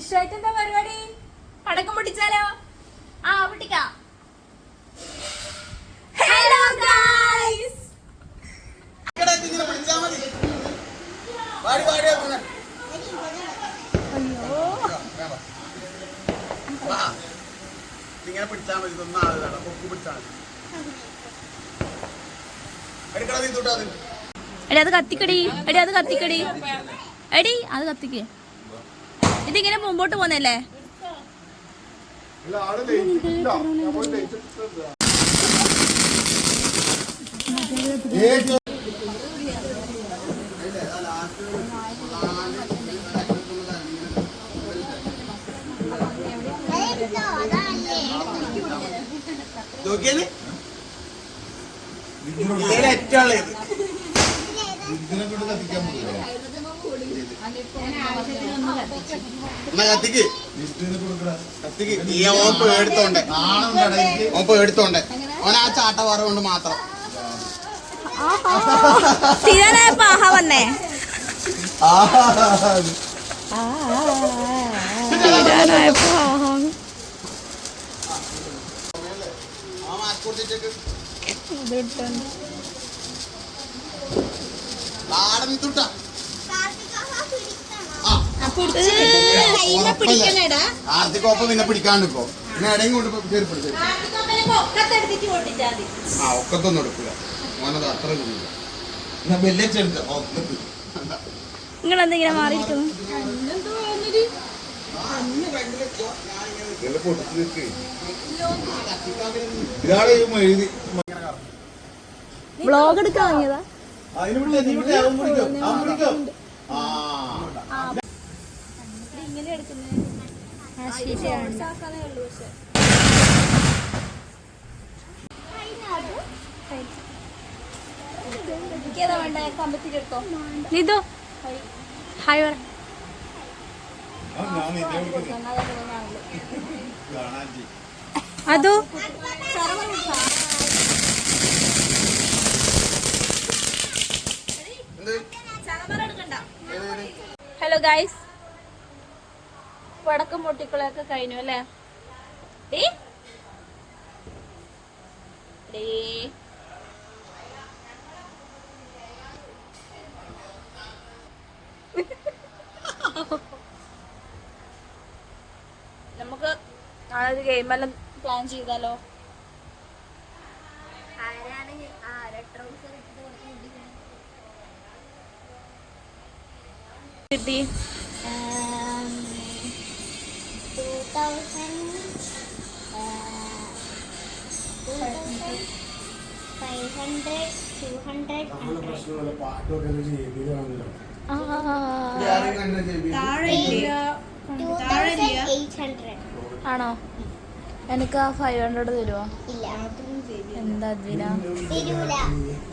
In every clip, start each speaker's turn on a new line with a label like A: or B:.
A: വിഷുവായിട്ട് എന്താ പരിപാടി പടക്കം പൊട്ടിച്ചാലോ ആ പൊട്ടിക്കാം ഹലോ ഗൈസ്
B: ഇവിടെ ഇങ്ങനെ പിടിച്ചാ മതി. വാടി, വാടി, അങ്ങനെ.
A: അയ്യോ
B: വേണ്ട. വാ. ഇതിങ്ങനെ പിടിച്ചാ മതി ഇതൊന്നും ആൾ വേണ്ട പൊക്കി പിടിച്ചാ മതി എടുക്കടാ നീ തൊട്ടാ അത്
A: എടി അത് കത്തിക്കടി എടി അത് കത്തിക്കടി എടി അത് കത്തിക്ക് ഇതിങ്ങനെ മുമ്പോട്ട് പോന്നല്ലേ?
B: കത്തിക്ക്? കത്തിക്ക്. ഈ ഓപ്പ് എടുത്തോണ്ടേ ഓപ്പ് എടുത്തോണ്ടേ ഓൻ ആ ചാട്ട കൊണ്ട് മാത്രം.
A: ആഹാ വന്നേ. സ്ഥിരനായപ്പോ
B: ഒപ്പം പിന്നെ പിടിക്കാണ്ട്. ഇപ്പോ. പിന്നെ എടയും കൊണ്ട് കയറി പിടിച്ചു. ആ ഒക്കത്തൊന്നും എടുക്കില്ല മോനത് അത്ര കിട്ടില്ല
A: നിങ്ങൾ എന്തെങ്കിലും മാറിയിരിക്കുന്നു ബ്ലോഗ് എടുക്കാൻ വാങ്ങിയതാ
C: അതിന് നീ വിട്ടേ അവൻ പിടിക്കോ അവൻ പിടിക്കോ ആ
A: ഇങ്ങനെ എടുക്കുന്നത് നിതു ഹായ് പറ.
C: ആ, ഞാൻ നിന്നെ വിളിക്കുന്നു. കാണാൻ ചെയ്യും
A: അതു. ഹലോ ഗൈസ് പടക്കം പൊട്ടിക്കളൊക്കെ കഴിഞ്ഞു അല്ലേ? ഡേ. ഡേ. നമുക്ക് നാളെ ഗെയിം ഗെയിമെല്ലാം പ്ലാൻ ചെയ്താലോ? കിട്ടി ആണോ? എനിക്ക് ആ ഫൈവ് ഹൺഡ്രഡ് തരുമോ എന്താ അദ്വിന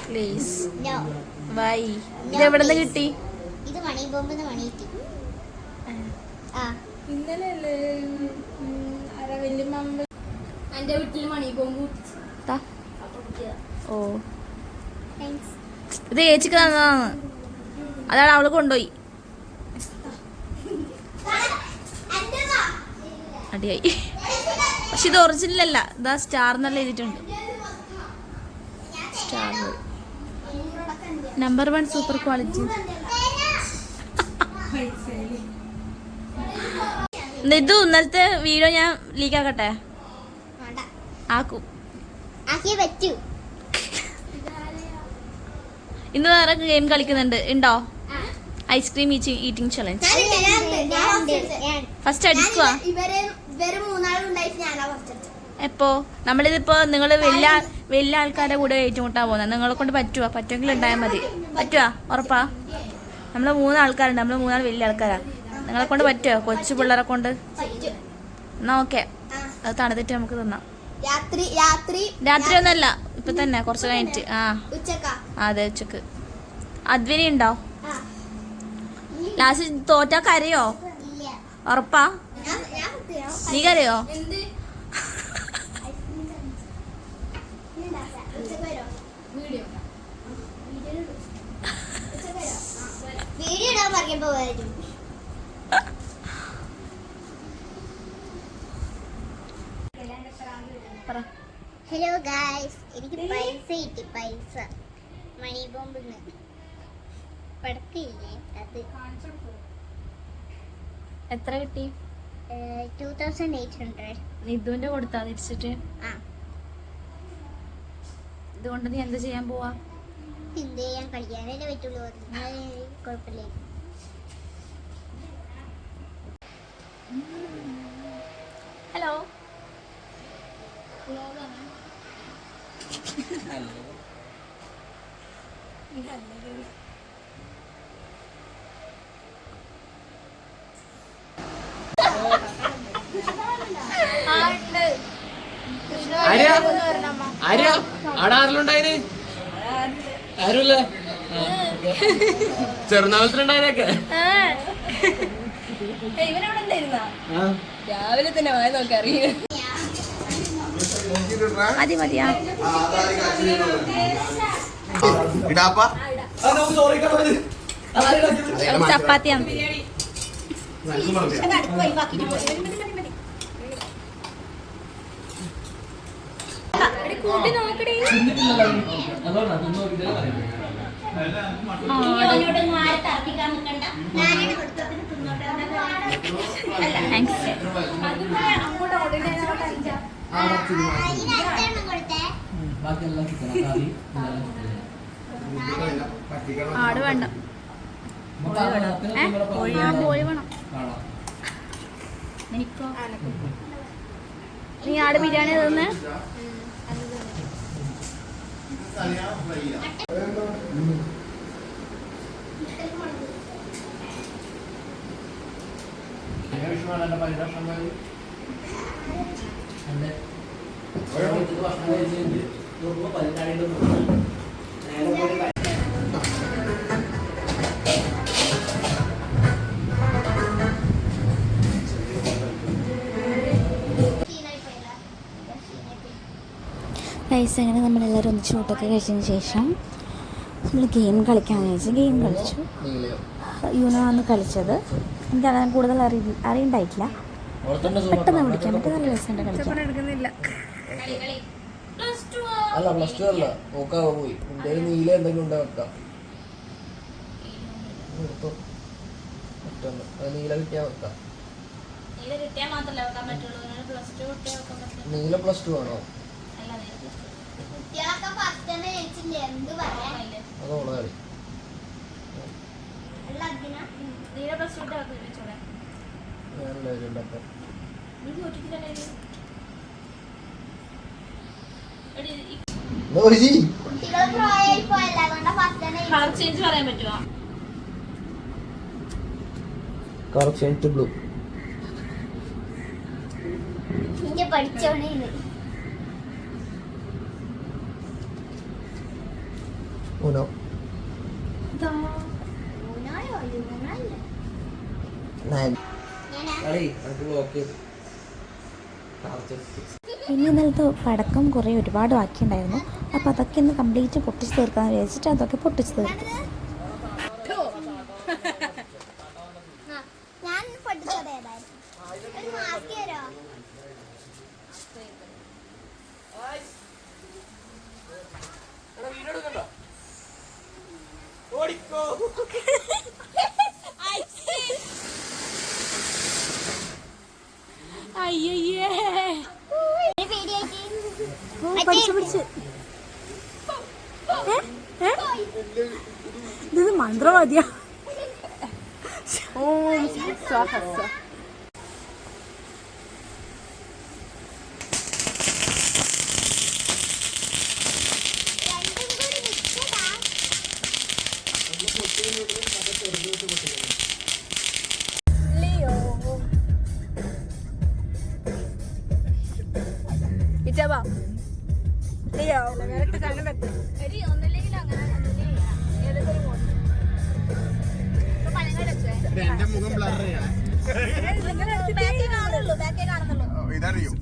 A: പ്ലീസ് ബൈ ഇത് എവിടെ നിന്ന് കിട്ടി?
D: ഇത് മണി ബോംബ് മണി കിട്ടി. ആ.
A: ഇന്നലെ എന്റെ വീട്ടിൽ മണി ബോംബ് ഓ. ഇത് ചേച്ചിക്ക് തന്നതാണ്. അതാണ് അവൾ കൊണ്ടുപോയി. അടിയായി. പക്ഷെ ഇത് ഒറിജിനൽ അല്ല ഇതാ സ്റ്റാർ എന്നല്ല എഴുതിയിട്ടുണ്ട്. Star. Number one super quality ഇത് ഇന്നലത്തെ വീഡിയോ ഞാൻ ലീക്ക് ആക്കട്ടെ? ആക്കും.
D: ആക്കിയേ
A: ഇന്ന് വേറെ ഗെയിം കളിക്കുന്നുണ്ട്. ഉണ്ടോ. ഐസ്ക്രീം ഈറ്റിംഗ് ചലഞ്ച് ഫസ്റ്റ് അടിക്കുക എപ്പോ? നമ്മളിതിപ്പോ നിങ്ങൾ വലിയ വലിയ ആൾക്കാരുടെ കൂടെ ഏറ്റുമുട്ടാൻ പോകുന്നത് നിങ്ങളെ കൊണ്ട് പറ്റുവാ? പറ്റുമെങ്കിൽ ഉണ്ടായാൽ മതി. പറ്റുവാ? ഉറപ്പാ? നമ്മൾ മൂന്ന് ആൾക്കാരുണ്ട് നമ്മൾ മൂന്നാൾ വലിയ ആൾക്കാരാ. നിങ്ങളെ കൊണ്ട് പറ്റുമോ കൊച്ചു പിള്ളേരെ കൊണ്ട്? എന്നാ ഓക്കെ. അത് തണുത്തിട്ട് നമുക്ക് തിന്നാം.
D: രാത്രി രാത്രി
A: രാത്രി ഒന്നല്ല ഇപ്പൊ തന്നെ കുറച്ച് കഴിഞ്ഞിട്ട്. ആ.
D: ഉച്ചക്കാ.
A: ആ, അതെ ഉച്ചയ്ക്ക്. അദ്വിനി ഉണ്ടോ. ലാസ്റ്റ് തോറ്റാ കരയോ?
D: ഇല്ല.
A: ഉറപ്പാ?
D: ഞാൻ ഞാൻ കുത്തിയോ?
A: നീ കരയോ?
D: എന്ത്? ഉച്ചയ്ക്ക് വരോ വീഡിയോ വീഡിയോ ഇടാൻ പറയുമ്പോ വരും. ഹലോ ഗായ്സ് എനിക്ക് പൈസ കിട്ടി പൈസ. മണി ബോംബിന്ന് പടക്കില്ലേ അത്?
A: എത്ര കിട്ടി?
D: ടൂ തൗസൻഡ് എയ്റ്റ് ഹൺഡ്രഡ്
A: നിധുവിന്റെ കൊടുത്താ തിരിച്ചിട്ട്.
D: ആ.
A: ഇതുകൊണ്ട് നീ എന്ത് ചെയ്യാൻ പോവാ?
D: എന്ത് ചെയ്യാൻ കളിക്കാനല്ലേ പറ്റുള്ളൂ. കുഴപ്പമില്ല
A: ഹലോ
C: ആരെല്ലാം? ആരുമില്ല ചെറുനാളത്തിലുണ്ടായതൊക്കെ
A: രാവിലെ തന്നെ വായ നോക്കി അറിയും മതി മതിയാ
B: ഇടാപ്പ.
A: ചപ്പാത്തിയാണ് കൂട്ടി നോക്കടേ. താങ്ക്സ് ആട് വേണ്ട. കോഴി വേണം. എനിക്കോ? നീ ആട് ബിരിയാണി തിന്ന്?
E: ഗൈസ് അങ്ങനെ നമ്മളെല്ലാവരും ഒന്നിച്ച് ഊട്ടൊക്കെ കഴിച്ചതിന് ശേഷം നമ്മൾ ഗെയിം കളിക്കാമെന്ന് വെച്ചാൽ ഗെയിം കളിച്ചു. യൂണോ ആണ് കളിച്ചത്. എനിക്ക് അങ്ങനെ കൂടുതൽ അറി അറിയണ്ടായിട്ടില്ല. പെട്ടെന്ന് പിടിക്കാൻ പറ്റും നല്ല രസമുണ്ട് കളിക്കാൻ.
C: അല്ല പ്ലസ് ടു അല്ല. നോക്കാ പോയി. ഇന്ത്യയിൽ നീല എന്തെങ്കിലും ഉണ്ടോ വെക്കാം. എടുത്തോ. പെട്ടെന്ന് നീല കിട്ടിയാ വെക്കാം. നീല പ്ലസ് ടു ആണോ?
A: അല്ല നീല പ്ലസ് ടു
D: കുട്ടികളൊക്കെ
A: കളർ ചേഞ്ച് പറയാൻ പറ്റുമോ
C: കറക്ഷൻ ടു ബ്ലൂ
D: പഠിച്ചോണേ
C: ഉനോ
D: മൂന്നായോ? മൂന്നായില്ല
C: നയൻ
D: ഞാനാ?
C: കളി അത് ബ്ലോക്ക് ചെയ്തു കറക്ഷൻ
E: പിന്നെ ഇന്നലത്തെ പടക്കം കുറേ ഒരുപാട് ബാക്കിയുണ്ടായിരുന്നു. അപ്പോൾ അതൊക്കെ ഒന്ന് കംപ്ലീറ്റ് പൊട്ടിച്ച് തീർക്കാമെന്ന് വിചാരിച്ചിട്ട് അതൊക്കെ പൊട്ടിച്ച് തീർത്തു.
D: ആ,
E: ഇത് മതിയാ
A: ഓം സ്വാഹ
D: മിക്സഡാ
A: ഇച്ചവാ ലിയോ ഒന്നില്ലെങ്കിൽ അങ്ങനെ ഏതൊക്കെ
B: എന്റെ മുഖം ബ്ലർ ചെയ്യണേ. ഇതറിയും.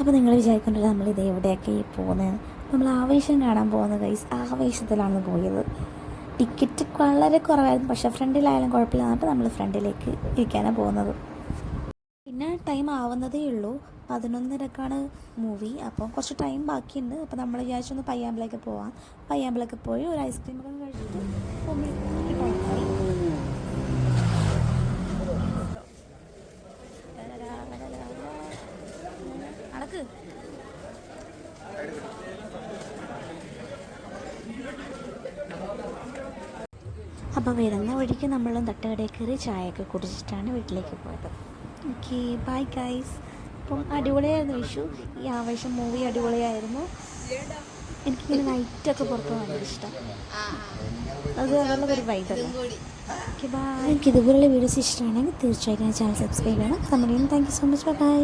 E: അപ്പോൾ നിങ്ങൾ വിചാരിക്കേണ്ടത് നമ്മൾ ഇത് എവിടെയൊക്കെ പോകുന്നത്? നമ്മൾ ആവേശം കാണാൻ പോകുന്ന കൈസ് ആവേശത്തിലാണ് പോയത്. ടിക്കറ്റ് വളരെ കുറവായിരുന്നു. പക്ഷേ ഫ്രണ്ടിലായാലും കുഴപ്പമില്ല. എന്നിട്ട് നമ്മൾ ഫ്രണ്ടിലേക്ക് ഇരിക്കാനാണ് പോകുന്നത്. പിന്നെ ടൈം ആവുന്നതേ ഉള്ളൂ. പതിനൊന്നരക്കാണ് മൂവി അപ്പം കുറച്ച് ടൈം ബാക്കിയുണ്ട്. അപ്പോൾ നമ്മൾ വിചാരിച്ചൊന്ന് പയ്യാമ്പിലേക്ക് പോവാം. പയ്യാമ്പിലേക്ക് പോയി ഒരു ഐസ്ക്രീം ഒക്കെ കഴിച്ചിട്ട്
A: അടക്ക്.
E: അപ്പോൾ വരുന്ന വഴിക്ക് നമ്മളും തട്ടുകടയിൽ കയറി ചായയൊക്കെ കുടിച്ചിട്ടാണ് വീട്ടിലേക്ക് പോയത്. ഓക്കെ ബൈ ഗൈസ് അപ്പം അടിപൊളിയായിരുന്നു വിഷു. ഈ ആവേശം മൂവി അടിപൊളിയായിരുന്നു. എനിക്കിങ്ങനെ നൈറ്റൊക്കെ പുറത്ത് പോകാൻ ഇഷ്ടം. അത് വേറെ ഒരു ഓക്കെ ബൈ എനിക്ക് ഇതുപോലുള്ള വീഡിയോസ് ഇഷ്ടമാണെങ്കിൽ തീർച്ചയായിട്ടും ചാനൽ സബ്സ്ക്രൈബ് ചെയ്യണം. നമ്മുടെ thank you so much bye